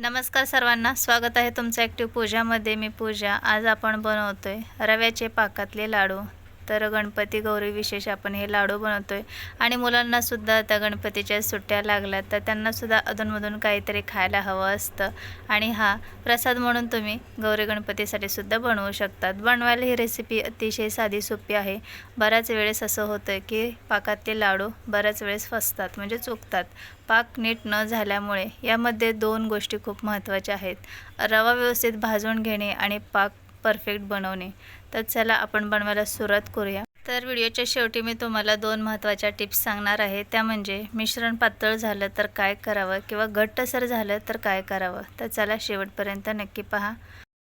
नमस्कार सर्वांना स्वागत आहे तुमचं ॲक्टिव्ह पूजामध्ये. मी पूजा. आज आपण बनवतो आहे रव्याचे पाकातले लाडू. तर गणपती गौरी विशेष आपण हे लाडू बनवतो आहे आणि मुलांनासुद्धा आता गणपतीच्या सुट्ट्या लागल्या तर त्यांनासुद्धा अधूनमधून काहीतरी खायला हवं असतं. आणि हा प्रसाद म्हणून तुम्ही गौरी गणपतीसाठी सुद्धा बनवू शकतात. बनवायला ही रेसिपी अतिशय साधी सोपी आहे. बऱ्याच वेळेस असं होतं की पाकातले लाडू बऱ्याच वेळेस फसतात म्हणजे चुकतात. पाक नीट न झाल्यामुळे यामध्ये दोन गोष्टी खूप महत्त्वाच्या आहेत. रवा व्यवस्थित भाजून घेणे आणि पाक परफेक्ट बनवणे. तर चला आपण बनवायला सुरुवात करूया. तर व्हिडिओच्या शेवटी मी तुम्हाला दोन महत्त्वाच्या टिप्स सांगणार आहे. त्या म्हणजे मिश्रण पातळ झालं तर काय करावं किंवा घट्टसर झालं तर काय करावं? तर चला शेवटपर्यंत नक्की पहा.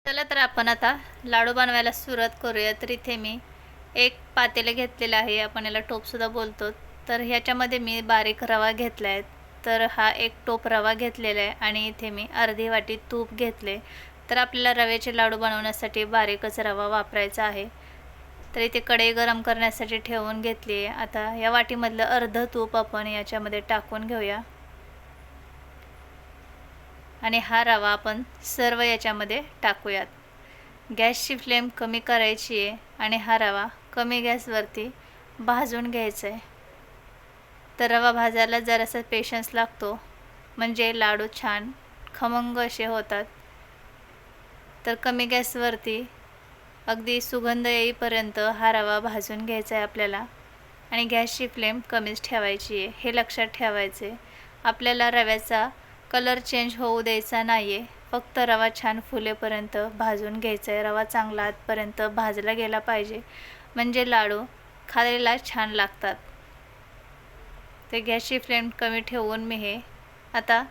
चला तर आपण आता लाडू बनवायला सुरुवात करूया. तर इथे मी एक पातेलं घेतलेलं आहे. आपण याला टोपसुद्धा बोलतो. तर ह्याच्यामध्ये मी बारीक रवा घेतला आहे तर हा एक टोप रवा घेतलेला आहे आणि इथे मी अर्धी वाटी तूप घेतले तर आपल्याला रव्याचे लाडू बनवण्यासाठी बारीकच रवा वापरायचा आहे. तर इथे कढई गरम करण्यासाठी ठेवून घेतली आहे. आता या वाटीमधलं अर्ध तूप आपण याच्यामध्ये टाकून घेऊया. आणि हा रवा आपण सर्व याच्यामध्ये टाकूयात. गॅसची फ्लेम कमी करायची आहे आणि हा रवा कमी गॅसवरती भाजून घ्यायचा आहे. तर रवा भाजायला जरासा पेशन्स लागतो. म्हणजे लाडू छान खमंग असे होतात. तर कमी गॅसवरती अगदी सुगंध येईपर्यंत हा रवा भाजून घ्यायचा आहे आपल्याला. आणि गॅसची फ्लेम कमीच ठेवायची आहे हे लक्षात ठेवायचे आपल्याला रव्याचा कलर चेंज होऊ द्यायचा नाही आहे फक्त रवा छान फुलेपर्यंत भाजून घ्यायचा आहे रवा चांगला आतपर्यंत भाजला गेला पाहिजे. म्हणजे लाडू खायला छान लागतात. ते गॅसची फ्लेम कमी ठेवून मी हे आता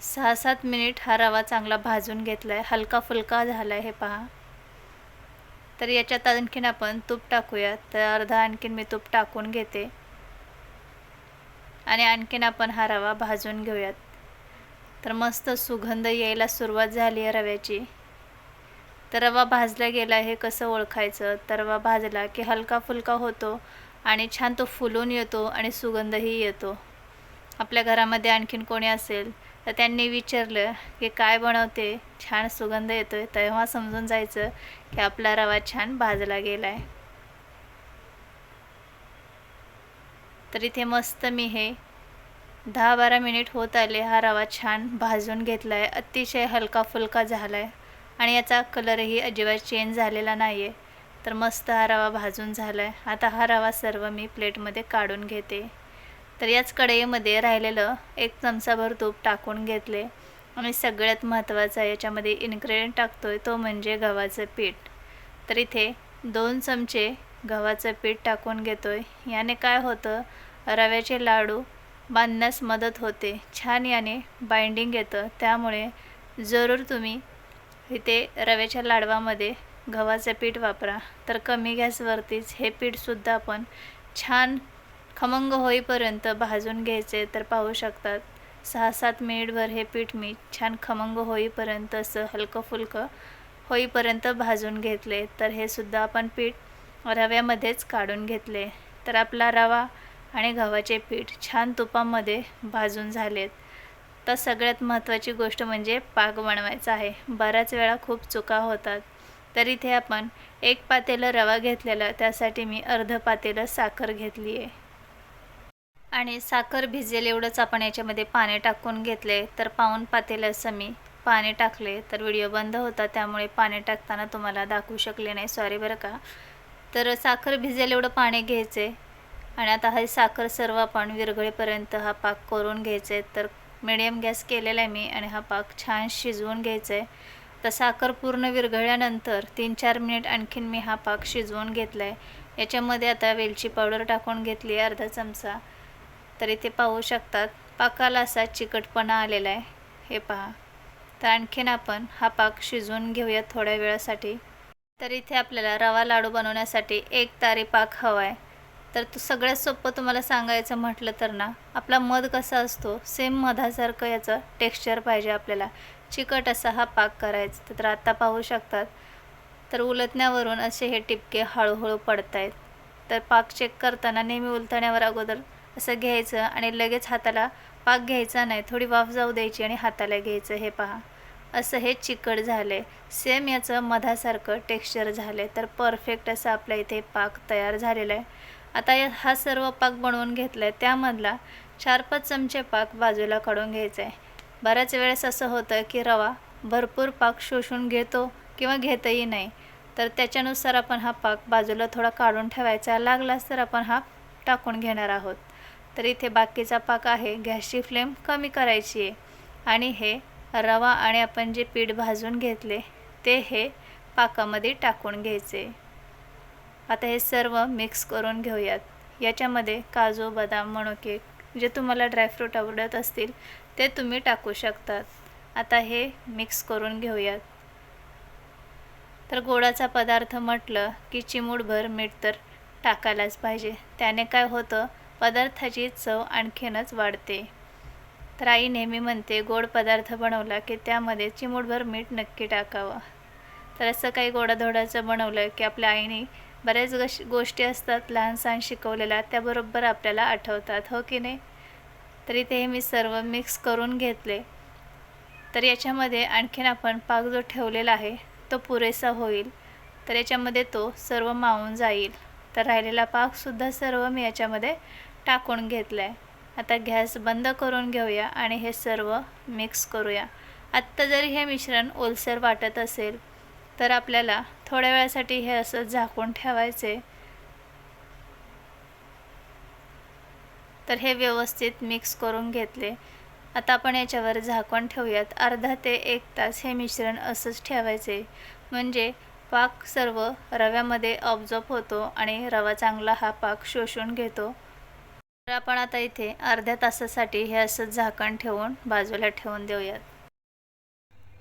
सहा सात मिनिट हा रवा चांगला भाजून घेतला आहे हलका फुलका झाला आहे हे पहा. तर याच्यात आणखीन आपण तूप टाकूया. तर अर्धा आणखीन मी तूप टाकून घेते. आणि आणखीन आपण हा रवा भाजून घेऊयात. तर मस्त सुगंध यायला सुरुवात झाली आहे रव्याची. तर रवा भाजला गेला हे कसं ओळखायचं? तर रवा भाजला की हलका फुलका होतो आणि छान तो फुलून येतो आणि सुगंधही येतो. आपल्या घरामध्ये आणखीन कोणी असेल तर त्यांनी विचारलं की काय बनवते? छान सुगंध येतो आहे तेव्हा समजून जायचं की आपला रवा छान भाजला गेला आहे तर इथे मस्त मी हे दहा बारा मिनिट होत आले. हा रवा छान भाजून घेतला आहे अतिशय हलका फुलका झाला आहे आणि याचा कलरही अजिबात चेंज झालेला नाही आहे तर मस्त हा रवा भाजून झाला आहे आता हा रवा सर्व मी प्लेटमध्ये काढून घेते. तर याच कढईमध्ये राहिलेलं एक चमचाभर तूप टाकून घेतले. आणि सगळ्यात महत्त्वाचा याच्यामध्ये इन्ग्रेडियंट टाकतो आहे तो म्हणजे गव्हाचं पीठ. तर इथे दोन चमचे गव्हाचं पीठ टाकून घेतो आहे याने काय होतं रव्याचे लाडू बांधण्यास मदत होते छान याने बाइंडिंग येतं. त्यामुळे जरूर तुम्ही इथे रव्याच्या लाडवामध्ये गव्हाचं पीठ वापरा. तर कमी गॅसवरतीच हे पीठसुद्धा आपण छान खमंग होईपर्यंत भाजून घ्यायचे तर पाहू शकतात. सहा सात मिनिटभर हे पीठ मी छान खमंग होईपर्यंत असं हलकं फुलकं होईपर्यंत भाजून घेतले. तर हे सुद्धा आपण पीठ रव्यामध्येच काढून घेतले. तर आपला रवा आणि गव्हाचे पीठ छान तुपामध्ये भाजून झालेत. तर सगळ्यात महत्त्वाची गोष्ट म्हणजे पाक बनवायचा आहे. बऱ्याच वेळा खूप चुका होतात. तर इथे आपण एक पातेलं रवा घेतलेला त्यासाठी मी अर्ध पातेलं साखर घेतली आहे आणि साखर भिजेल एवढंच आपण याच्यामध्ये पाणी टाकून घेतले तर पाऊन पातेल असं मी पाणी टाकले तर व्हिडिओ बंद होता त्यामुळे पाणी टाकताना तुम्हाला दाखवू शकले नाही. सॉरी बरं का. तर साखर भिजेल एवढं पाणी घ्यायचे आणि आता हे साखर सर्व आपण विरघळेपर्यंत हा पाक करून घ्यायचे. तर मिडियम गॅस केलेला आहे मी आणि हा पाक छान शिजवून घ्यायचा. आहे तर साखर पूर्ण विरघळल्यानंतर तीन चार मिनिट आणखीन मी हा पाक शिजवून घेतला आहे याच्यामध्ये आता वेलची पावडर टाकून घेतली आहे अर्धा चमचा. तर इथे पाहू शकतात. पाकाला असा चिकटपणा आलेला आहे. हे पहा. तर आणखीन आपण हा पाक शिजवून घेऊया थोड्या वेळासाठी. तर इथे आपल्याला रवा लाडू बनवण्यासाठी एक तारी पाक हवा आहे. तर तो सगळ्यात सोपं तुम्हाला सांगायचं म्हटलं तर ना आपला मध कसा असतो सेम मधासारखं याचं टेक्स्चर पाहिजे आपल्याला. चिकट असा हा पाक करायचा. तर आता पाहू शकतात. तर उलटण्यावरून असे हे टिपके हळूहळू पडत आहेत तर पाक चेक करताना नेहमी उलथण्यावर अगोदर असं घ्यायचं आणि लगेच हाताला पाक घ्यायचा नाही. थोडी वाफ जाऊ द्यायची आणि हाताला घ्यायचं हे पहा. असं हे चिकट झाले सेम याचं मधासारखं टेक्स्चर झाले तर परफेक्ट असं आपल्या इथे पाक तयार झालेला आहे. आता या हा सर्व पाक बनवून घेतला आहे त्यामधला चार पाच चमचे पाक बाजूला काढून घ्यायचा आहे बऱ्याच वेळेस असं होतं की रवा भरपूर पाक शोषून घेतो किंवा घेतही नाही. तर त्याच्यानुसार आपण हा पाक बाजूला थोडा काढून ठेवायचा. लागलाच तर आपण हा टाकून घेणार आहोत. तर इथे बाकीचा पाक आहे. गॅसची फ्लेम कमी करायची आहे. आणि हे रवा आणि आपण जे पीठ भाजून घेतले ते हे पाकामध्ये टाकून घ्यायचे. आता हे सर्व मिक्स करून घेऊयात. याच्यामध्ये काजू बदाम मणुके जे तुम्हाला ड्रायफ्रूट आवडत असतील ते तुम्ही टाकू शकतात. आता हे मिक्स करून घेऊयात. तर गोडाचा पदार्थ म्हटलं की चिमूटभर मीठ तर टाकायलाच पाहिजे. त्याने काय होतं पदार्थाची चव आणखीनच वाढते. तर आई नेहमी म्हणते गोड पदार्थ बनवला की त्यामध्ये चिमूटभर मीठ नक्की टाकावं. तर असं काही गोडाधोडाचं बनवलं की आपल्या आईने बऱ्याच गश गोष्टी असतात लहान सहान शिकवलेल्या त्याबरोबर आपल्याला आठवतात. हो की नाही? तरी ते मी सर्व मिक्स करून घेतले. तर याच्यामध्ये आणखीन आपण पाक जो ठेवलेला आहे तो पुरेसा होईल. तर याच्यामध्ये तो सर्व मावून जाईल. तर राहिलेला पाकसुद्धा सर्व मी याच्यामध्ये टाकून घेतलं आहे आता गॅस बंद करून घेऊया आणि हे सर्व मिक्स करूया. आत्ता जरी हे मिश्रण ओलसर वाटत असेल तर आपल्याला थोड्या वेळासाठी हे असं झाकून ठेवायचे. तर हे व्यवस्थित मिक्स करून घेतले. आता आपण याच्यावर झाकण ठेवूयात. अर्धा ते एक तास हे मिश्रण असंच ठेवायचे. म्हणजे पाक सर्व रव्यामध्ये ऑब्झॉर्ब होतो आणि रवा चांगला हा पाक शोषून घेतो. तर आपण आता इथे अर्ध्या तासासाठी हे असं झाकण ठेवून बाजूला ठेवून देऊयात.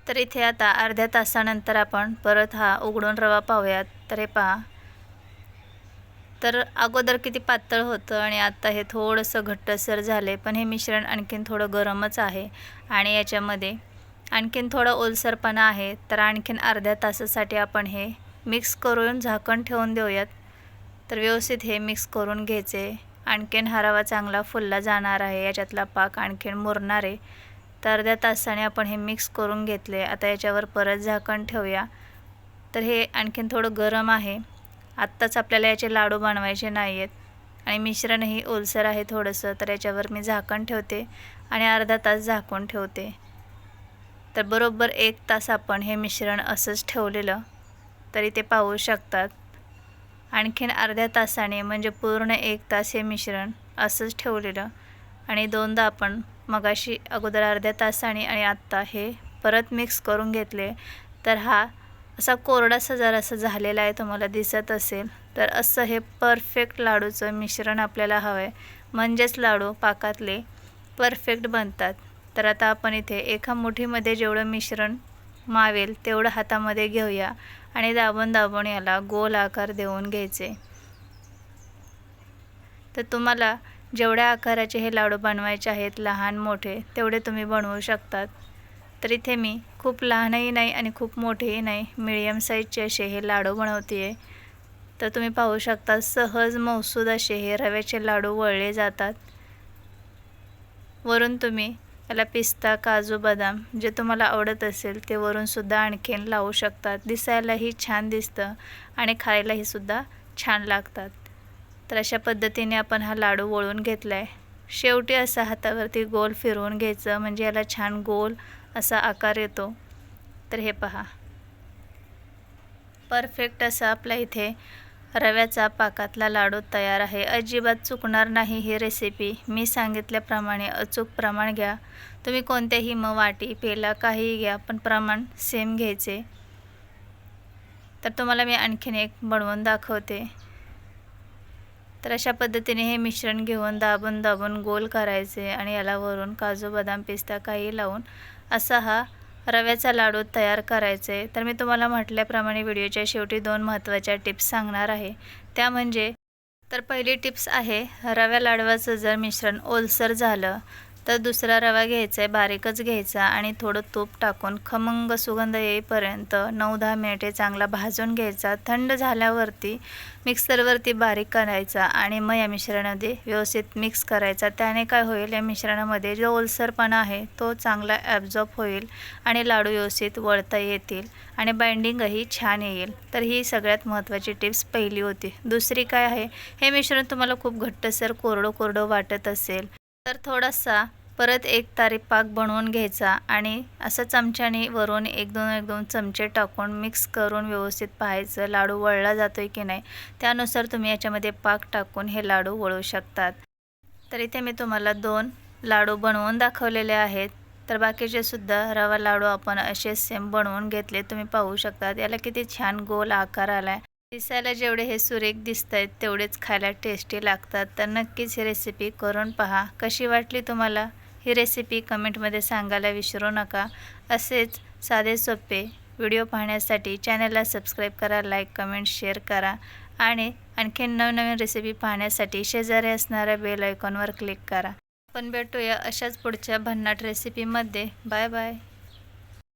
तर इथे आता अर्ध्या तासानंतर आपण परत हा उघडून रवा पाहूयात. तर हे पहा. तर अगोदर किती पातळ होतं आणि आता हे थोडंसं घट्टसर झाले पण हे मिश्रण आणखीन थोडं गरमच आहे. आणि याच्यामध्ये आणखीन थोडं ओलसरपणा आहे. तर आणखीन अर्ध्या तासासाठी आपण हे मिक्स करून झाकण ठेवून देऊयात. तर व्यवस्थित हे मिक्स करून घ्यायचे. आणखीन हरावा चांगला फुलला जाणार आहे याच्यातला पाक आणखीन मुरणार आहे. तर अर्ध्या तासाने आपण हे मिक्स करून घेतले. आता याच्यावर परत झाकण ठेवूया. तर हे आणखीन थोडं गरम आहे. आत्ताच आपल्याला याचे लाडू बनवायचे नाही आहेत आणि मिश्रणही ओलसर आहे थोडंसं. तर याच्यावर मी झाकण ठेवते आणि अर्धा तास झाकून ठेवते. तर बरोबर एक तास आपण हे मिश्रण असंच ठेवलेलं. तरी ते पाहू शकतात. आणखीन अर्ध्या तासाने म्हणजे पूर्ण एक तास हे मिश्रण असंच ठेवलेलं. आणि दोनदा आपण मगाशी अगोदर अर्ध्या तासाने आणि आत्ता हे परत मिक्स करून घेतले. तर हा असा कोरडासा जरासा झालेला आहे तुम्हाला दिसत असेल. तर असं हे परफेक्ट लाडूचं मिश्रण आपल्याला हवं आहे म्हणजेच लाडू पाकातले परफेक्ट बनतात. तर आता आपण इथे एका मुठीमध्ये जेवढं मिश्रण मावेल तेवढं हातामध्ये घेऊया. आणि दाबून दाबून याला गोल आकार देऊन घ्यायचे. तर तुम्हाला जेवढ्या आकाराचे हे लाडू बनवायचे आहेत लहान मोठे तेवढे तुम्ही बनवू शकतात. तर इथे मी खूप लहानही नाही आणि खूप मोठेही नाही मिडियम साईजचे असे हे लाडू बनवते आहे तर तुम्ही पाहू शकता सहज मौसूद असे हे रव्याचे लाडू वळले जातात. वरून तुम्ही याला पिस्ता काजू बदाम जे तुम्हाला आवडत असेल ते वरूनसुद्धा आणखीन लावू शकतात. दिसायलाही छान दिसतं आणि खायलाही सुद्धा छान लागतात. तर अशा पद्धतीने आपण हा लाडू वळून घेतला आहे शेवटी असा हातावरती गोल फिरवून घ्यायचं म्हणजे याला छान गोल असा आकार येतो. तर हे पहा. परफेक्ट असा आपल्या इथे रव्याचा पाकातला लाडू तयार आहे. अजिबात चुकणार नाही ही रेसिपी मी सांगितल्याप्रमाणे अचूक प्रमाण घ्या. तुम्ही कोणत्याही मग वाटी पेला काहीही घ्या पण प्रमाण सेम घ्यायचे. तर तुम्हाला मी आणखीन एक बनवून दाखवते. तर अशा पद्धतीने हे मिश्रण घेऊन दाबून दाबून गोल करायचे आणि याला वरून काजू बदाम पिस्ता काही लावून असा हा रव्याचा लाडू तयार करायचे. तर मी तुम्हाला म्हटल्याप्रमाणे व्हिडिओच्या शेवटी दोन महत्त्वाच्या टिप्स सांगणार आहे. त्या म्हणजे तर पहिली टिप्स आहे रव्या लाडवाचं जर मिश्रण ओलसर झालं तर दुसरा रवा घ्यायचा आहे बारीकच घ्यायचा आणि थोडं तूप टाकून खमंग सुगंध येईपर्यंत नऊ दहा मिनिटे चांगला भाजून घ्यायचा. थंड झाल्यावरती मिक्सरवरती बारीक करायचा आणि मग या मिश्रणामध्ये व्यवस्थित मिक्स करायचा. त्याने काय होईल या मिश्रणामध्ये जो ओलसरपणा आहे तो चांगला ॲब्झॉर्ब होईल आणि लाडू व्यवस्थित वळता येतील आणि बाइंडिंगही छान येईल. तर ही सगळ्यात महत्त्वाची टिप्स पहिली होती. दुसरी काय आहे हे मिश्रण तुम्हाला खूप घट्टसर कोरडं कोरडं वाटत असेल तर थोडासा परत एक तारी पाक बनवून घ्यायचा आणि असं चमच्याने वरून एक दोन एक दोन चमचे टाकून मिक्स करून व्यवस्थित पाहायचं लाडू वळला जातो आहे की नाही त्यानुसार तुम्ही याच्यामध्ये पाक टाकून हे लाडू वळू शकतात. तर इथे मी तुम्हाला दोन लाडू बनवून दाखवलेले आहेत. तर बाकीचे सुद्धा रवा लाडू आपण असे सेम बनवून घेतले तुम्ही पाहू शकतात. याला किती छान गोल आकार आला आहे दिसायला जेवढे हे सुरेख दिसत आहेत तेवढेच खायला टेस्टी लागतात. तर नक्कीच ही रेसिपी करून पहा. कशी वाटली तुम्हाला? ही रेसिपी कमेंटमध्ये सांगायला विसरू नका. असेच साधे सोपे व्हिडिओ पाहण्यासाठी चॅनलला सबस्क्राईब करा लाईक कमेंट शेअर करा आणि आणखीन नवनवीन रेसिपी पाहण्यासाठी शेजारी असणाऱ्या बेल आयकॉनवर क्लिक करा. आपण भेटूया अशाच पुढच्या भन्नाट रेसिपीमध्ये बाय बाय